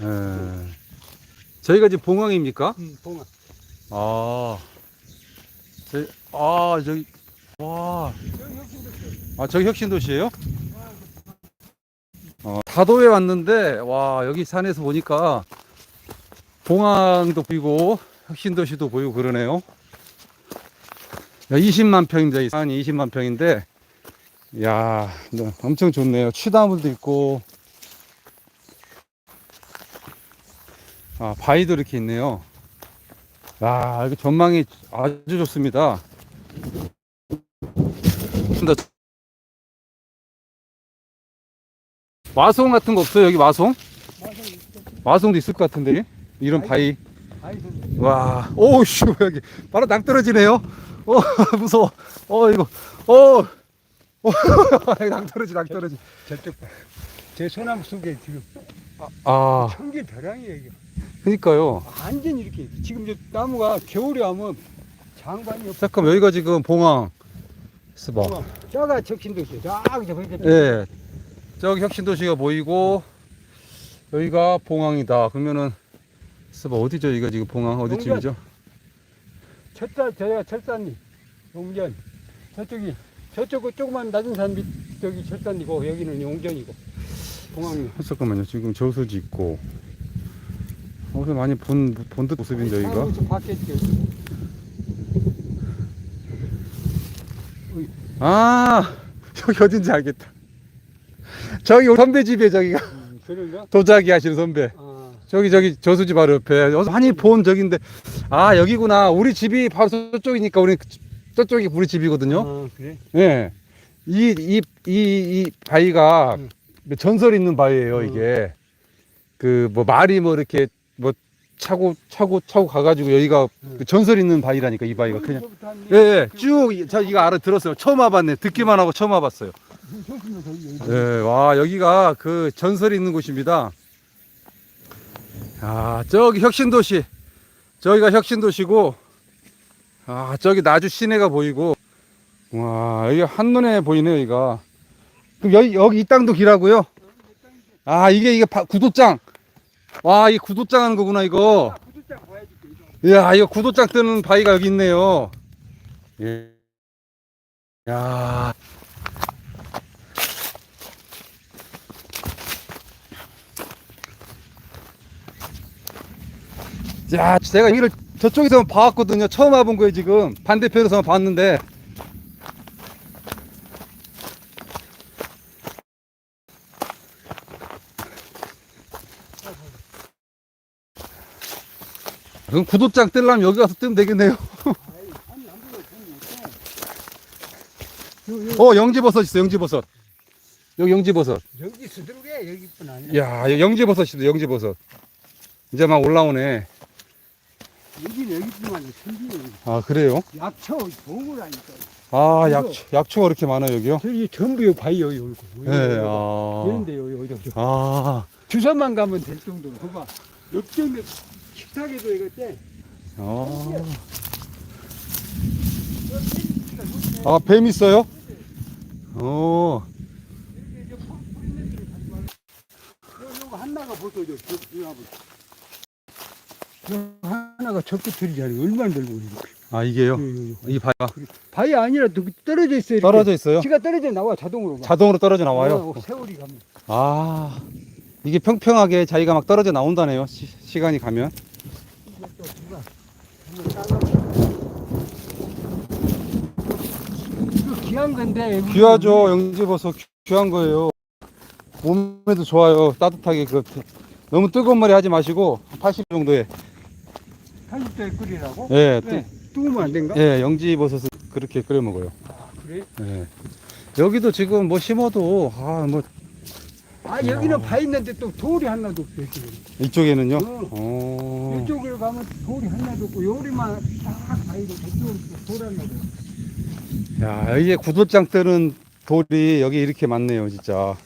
예. 저희가 지금 봉황입니까? 음, 봉화. 아, 저희, 아, 저기, 와, 여기 혁신도 아, 저기 혁신도시예요 어, 다도에 왔는데, 와, 여기 산에서 보니까 봉황도 보이고, 혁신도시도 보이고 그러네요. 야, 20만 평입니다. 이 산이 20만 평인데, 야, 네, 엄청 좋네요. 취나물도 있고, 아, 바위도 이렇게 있네요. 야, 이거 전망이 아주 좋습니다. 마송 같은 거 없어요? 여기 마송? 마송도 있을 것 같은데 이런 바위. 와, 오우씨 여기 바로 낭 떨어지네요. 어 무서워. 어 이거 어. 어, 낭 떨어지, 낭 떨어지. 저쪽 봐. 제 소나무 속에 지금 아, 천개 벼랑이에요, 이게. 그니까요. 완전 이렇게. 지금 저 나무가 겨울에 하면 장관이 없어. 잠깐 여기가 지금 봉황. 스바. 저가 적신도시요. 저기 보이죠? 예. 저기 혁신도시가 보이고 여기가 봉황이다. 그러면은 스바 어디죠? 여기가 지금 봉황 어디쯤이죠? 철산, 저희가 철산리, 용전. 저쪽이, 저쪽은 조그만 낮은 산 밑, 저기 철산이고, 여기는 용전이고, 공항이. 잠깐만요. 지금 저수지 있고 어디서 많이 본 본 듯 모습인데 여기가. 밖에. 아 여기 어딘지 알겠다. 저기 선배 집에 저기가 음, 그런가? 도자기 하시는 선배. 아, 저기 저기 저수지 바로 옆에 많이 본 적인데 아 여기구나. 우리 집이 바로 저쪽이니까 우리 저쪽이 우리 집이거든요. 아, 그래? 예. 이 이 이 이 바위가 음. 전설 있는 바위예요, 음. 이게. 그뭐 말이 뭐 이렇게 뭐 차고 차고 차고 가가지고 여기가 음. 그 전설 있는 바위라니까 이 바위가 그냥. 여기서부터 한 예, 예. 쭉, 이- 저 이거 알아 들었어요. 처음 와봤네. 듣기만 하고 처음 와봤어요. 좋습니다, 저기, 여기. 예, 와, 여기가 그 전설이 있는 곳입니다. 아, 저기 혁신도시. 저기가 혁신도시고, 아, 저기 나주 시내가 보이고, 와, 여기 한눈에 보이네요, 여기가. 그럼 여기, 여기 이 땅도 길하고요. 아, 이게, 이게 바- 구도장. 와, 이 구도장 하는 거구나, 이거. 아, 구두장 봐야지, 이거. 구도장 뜨는 바위가 여기 있네요. 예. 야. 야, 제가 여기를 저쪽에서만 봐왔거든요. 처음 와본 거예요, 지금. 반대편에서만 봤는데. 그럼 구도장 뜨려면 여기 가서 뜨면 되겠네요. 어, 영지버섯 있어, 영지버섯. 여기 영지버섯. 여기 수두룩에 여기뿐 아니야. 야, 여기 영지버섯이다, 영지버섯. 이제 막 올라오네. 여기는 여기뿐만 아니라 천지에 아, 그래요? 약초 동물하니까. 아, 약초, 약초가 이렇게 많아요, 여기요? 저기 전부 요 바위 여기 올고. 예, 아. 이런데 여기 여기 여기. 아, 주사만 가면 될 정도로. 봐봐. 옆쪽에 식탁에도 이거 때. 아. 아, 뱀 있어요? 어, 요거 하나가 벌써 저, 저, 저, 요 하나가 적구틀이잖아요. 얼마나 들고 이렇게. 아, 이게요? 요, 요, 요. 이 바위가 바위 아니라 또 떨어져 있어요. 이렇게. 떨어져 있어요? 지가 떨어져 나와 자동으로. 막. 자동으로 떨어져 나와요? 어, 세월이 가면. 아, 이게 평평하게 자기가 막 떨어져 나온다네요, 시, 시간이 가면. 이거 귀한 건데. 귀하죠, 영지버섯. 귀- 귀한 거예요. 몸에도 좋아요. 따뜻하게. 그, 너무 뜨거운 머리 하지 마시고, 80 정도에. 80도에 끓이라고? 예, 네. 뜨우면 안 된가? 예, 영지버섯을 그렇게 끓여 먹어요. 아, 그래? 예. 여기도 지금 뭐 심어도, 아, 뭐, 아, 여기는 바 있는데 또 돌이 하나도 없어. 이쪽에. 이쪽에는요? 어. 어. 이쪽으로 가면 돌이 하나도 없고, 요리만 딱 바위고, 저쪽으로 돌 하나도 없어. 야, 이게 구들장 뜨는 돌이 여기 이렇게 많네요, 진짜.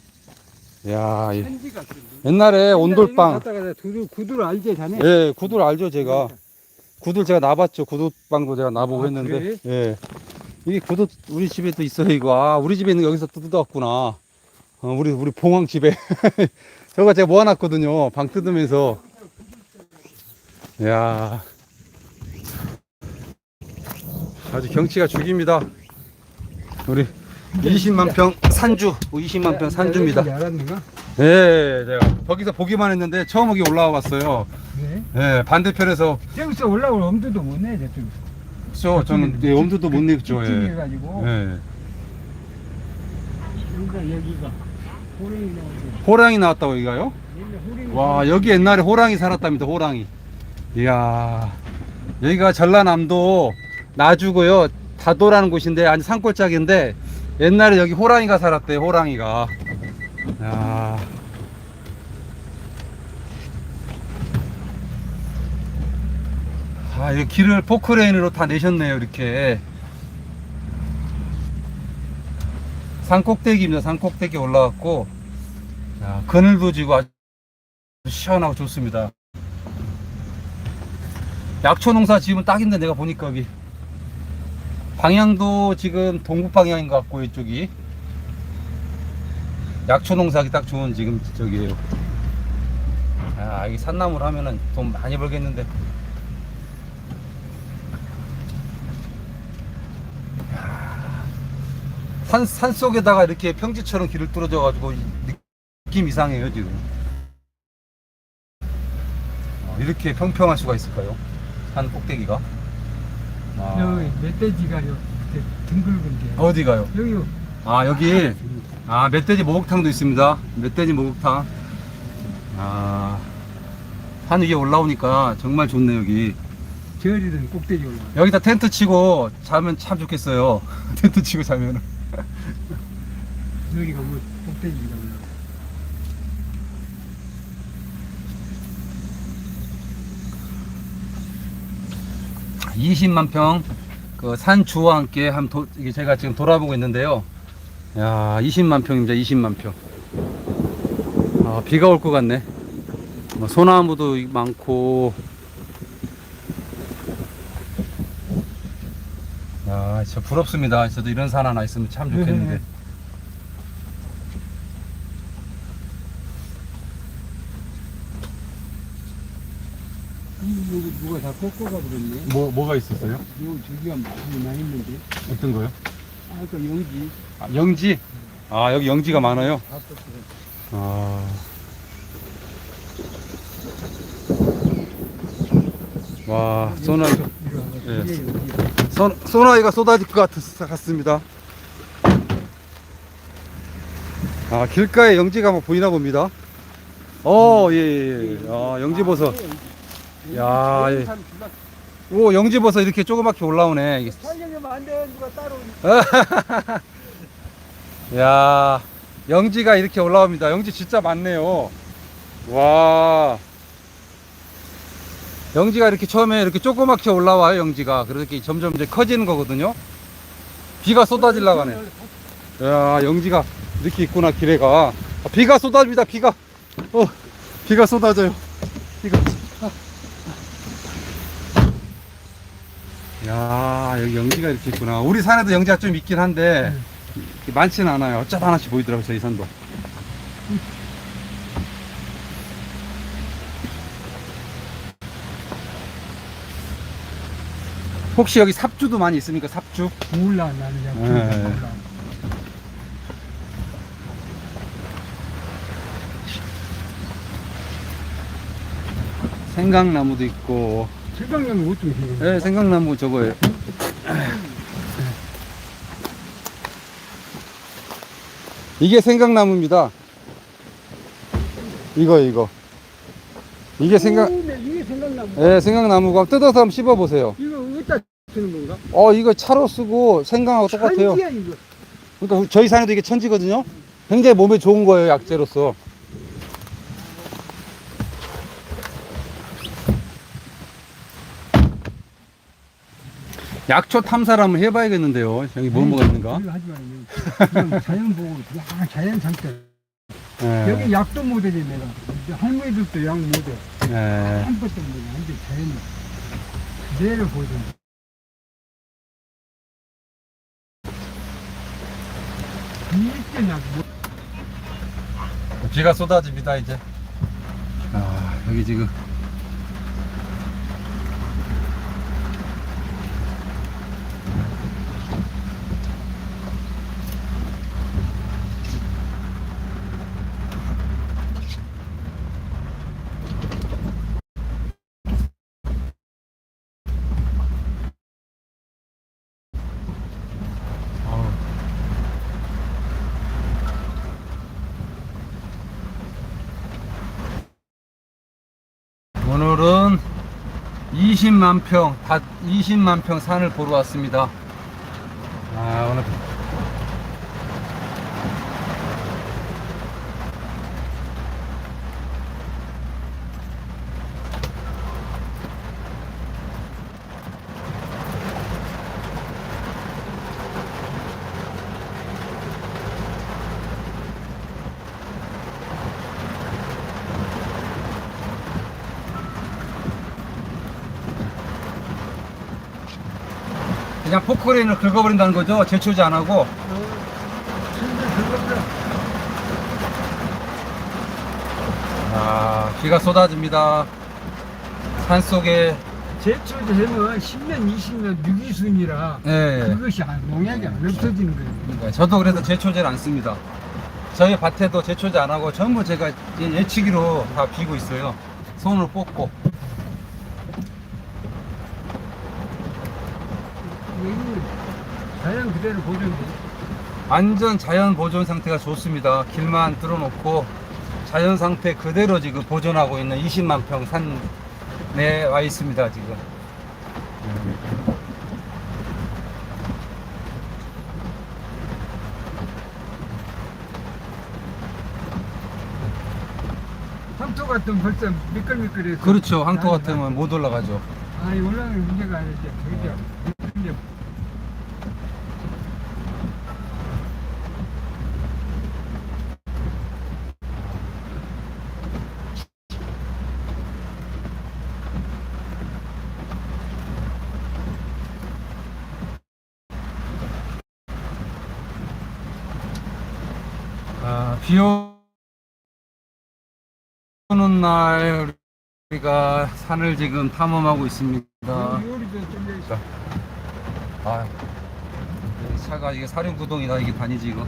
야, 이- 천지 같은데. 옛날에 온돌빵. 갔다가 구두, 구두를 알지, 자네? 예, 구들 알죠, 제가. 구들 제가 나봤죠. 구두빵도 제가 나보고 아, 했는데. 그래? 예. 이게 구두 우리 집에도 있어요, 이거. 아, 우리 집에 있는 거 여기서 뜯어왔구나. 어, 우리, 우리 봉황 집에. 저거 제가 모아놨거든요. 방 뜯으면서. 이야. 아주 경치가 죽입니다. 우리 20만 평 산주, 20만 평 산주입니다. 알았는가? 네, 제가 거기서 보기만 했는데 처음 여기 올라와 봤어요. 네. 네, 반대편에서 저기서 올라올 엄두도 못 내, 저쪽. 그렇죠. 저는 네, 엄두도 못 냈죠. 예. 예. 그러니까 여기가 호랭이 나오고. 호랑이 나왔다고 여기가요? 와 여기 옛날에 호랑이 살았답니다 호랑이 이야 여기가 전라남도 나주고요 다도라는 곳인데 아니 산골짜기인데 옛날에 여기 호랑이가 살았대요 호랑이가 야 아, 이 길을 포크레인으로 다 내셨네요, 이렇게. 산꼭대기입니다. 산꼭대기 올라왔고, 야, 그늘도 지고 아주 시원하고 좋습니다. 약초 농사 지으면 딱인데 내가 보니까 여기 방향도 지금 동북 방향인 것 같고 이쪽이 약초 농사하기 딱 좋은 지금 저기에요. 아, 이 산나무를 하면은 돈 많이 벌겠는데. 산, 산 속에다가 이렇게 평지처럼 길을 뚫어져 가지고 느낌 이상해요 지금. 어, 이렇게 평평할 수가 있을까요? 산 꼭대기가? 아, 여기 멧돼지가 여기 둥글근 게. 어디가요? 여기. 아 여기 아 멧돼지 목욕탕도 있습니다. 멧돼지 목욕탕. 아, 산 위에 올라오니까 정말 좋네 여기. 저리든 꼭대기 올라. 여기다 텐트 치고 자면 참 좋겠어요. 텐트 치고 자면은. 여기가 뭐 꼭대기가 올라. 아, 20만 평 그 산 주와 함께 한 도, 이게 제가 지금 돌아보고 있는데요. 야, 20만 평입니다. 20만 평. 아, 비가 올 것 같네. 뭐 소나무도 많고. 야, 진짜 부럽습니다. 저도 이런 산 하나 있으면 참 좋겠는데. 여기 누가 다 꺾어가 버렸네. 뭐 뭐가 있었어요? 요 저기가 많이 많이 있는데. 어떤 거요? 아까 용지 아, 영지. 아, 여기 영지가 많아요. 다 꺾어. 아. 와, 소나이, 예. 이게 여기. 소, 소나이가 쏟아질 것 같, 같습니다. 아, 길가에 영지가 막 보이나 봅니다. 어, 예, 예, 예. 아, 영지버섯. 야, 예. 오, 영지버섯 이렇게 조그맣게 올라오네. 이게 촬영하면 안 돼. 누가 따로. 야, 영지가 이렇게 올라옵니다. 영지 진짜 많네요. 와. 영지가 이렇게 처음에 이렇게 조그맣게 올라와요, 영지가. 그렇게 점점 이제 커지는 거거든요. 비가 쏟아질라 가네. 야, 영지가 이렇게 있구나, 길에가. 아, 비가 쏟아집니다, 비가. 어, 비가 쏟아져요. 비가. 아. 야, 여기 영지가 이렇게 있구나. 우리 산에도 영지가 좀 있긴 한데, 많지는 않아요. 어쩌다 하나씩 보이더라고요, 저희 산도. 혹시 여기 삽주도 많이 있습니까? 삽주? 몰라 나는 그냥 예. 몰라. 생강나무도 있고. 최강령 어떻게 생겼어? 네, 생강나무 저거예요. 이게 생강나무입니다. 이거, 이거. 이게 생강, 오, 네, 이게 생각나무. 예, 생강나무고 한번 뜯어서 한번 씹어 보세요. 이거 어디다 쓰는 건가? 어, 이거 차로 쓰고 생강하고 똑같아요. 천지야 이거. 그러니까 저희 산에도 이게 천지거든요. 굉장히 몸에 좋은 거예요, 약재로서. 약초 탐사를 한번 해봐야겠는데요. 여기 뭐 뭐가 있는가? 하지 말아요. 그냥 자연 보고 그냥 자연 상태. 예, 여기 약도 못해 내가. 이제 할머니들도 약 못 해. 예. 아무것도 못 해. 완전 자연. 그대로 보여줘. 이때 약 못. 비가 쏟아집니다, 이제. 여기 지금 오늘은 20만 평, 밭 20만 평 산을 보러 왔습니다. 아, 오늘 그냥 포크레인을 긁어버린다는 거죠? 제초지 안 하고. 아, 비가 쏟아집니다. 산 속에, 제초제는 10년, 20년 유기순이라 예. 그것이 안- 농약이 안 없어지는 거예요. 그러니까 저도 그래서 제초제를 안 씁니다. 저희 밭에도 제초제 안 하고 전부 제가 예- 예치기로 다 비고 있어요. 손으로 뽑고. 여기는 자연 그대로 보존돼. 완전 자연 보존 상태가 좋습니다. 길만 뚫어놓고 자연 상태 그대로 지금 보존하고 있는 20만 평 산에 와 있습니다. 지금. 황토 같은 벌써 미끌미끌해서. 그렇죠. 아니, 같으면 못 올라가죠. 아니 올라가는 문제가 아니지. 그죠. 비 오는 날 우리가 산을 지금 탐험하고 있습니다. 아, 이 차가 이게 사륜구동이다 이게 다니지 이거.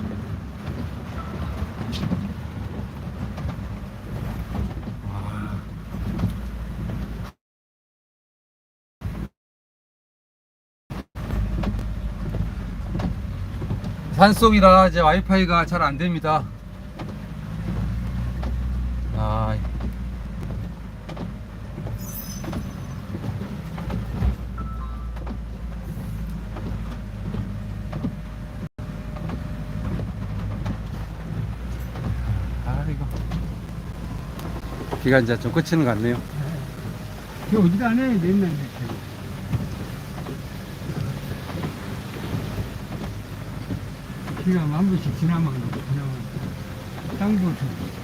아. 산속이라 이제 와이파이가 잘 안 됩니다. 아, 아 이거 비가 이제 좀 그치는 것 같네요. 그 어디 가네 맨날 이렇게. 비가 만 번씩 지나면 그냥 땅볼 수.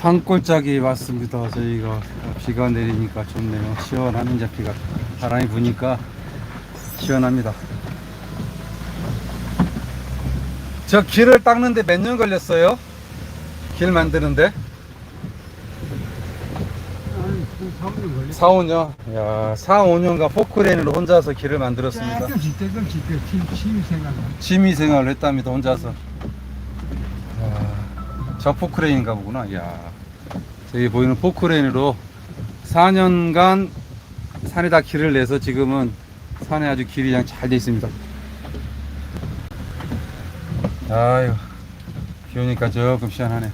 산골짜기 왔습니다. 저희가 비가 내리니까 좋네요. 시원한 비가 바람이 부니까 시원합니다. 저 길을 닦는데 몇 년 걸렸어요? 길 만드는데? 아니, 그 사오는 걸려. 4, 5년? 야, 4, 5년간 포크레인으로 혼자서 길을 만들었습니다. 조금씩 그 취- 취미 생활. 취미 생활을 했답니다, 혼자서. 야, 저 포크레인인가 보구나. 야, 저기 보이는 포크레인으로 4년간 산에다 길을 내서 지금은 산에 아주 길이 그냥 잘 돼 있습니다. 아유, 비 오니까 조금 시원하네.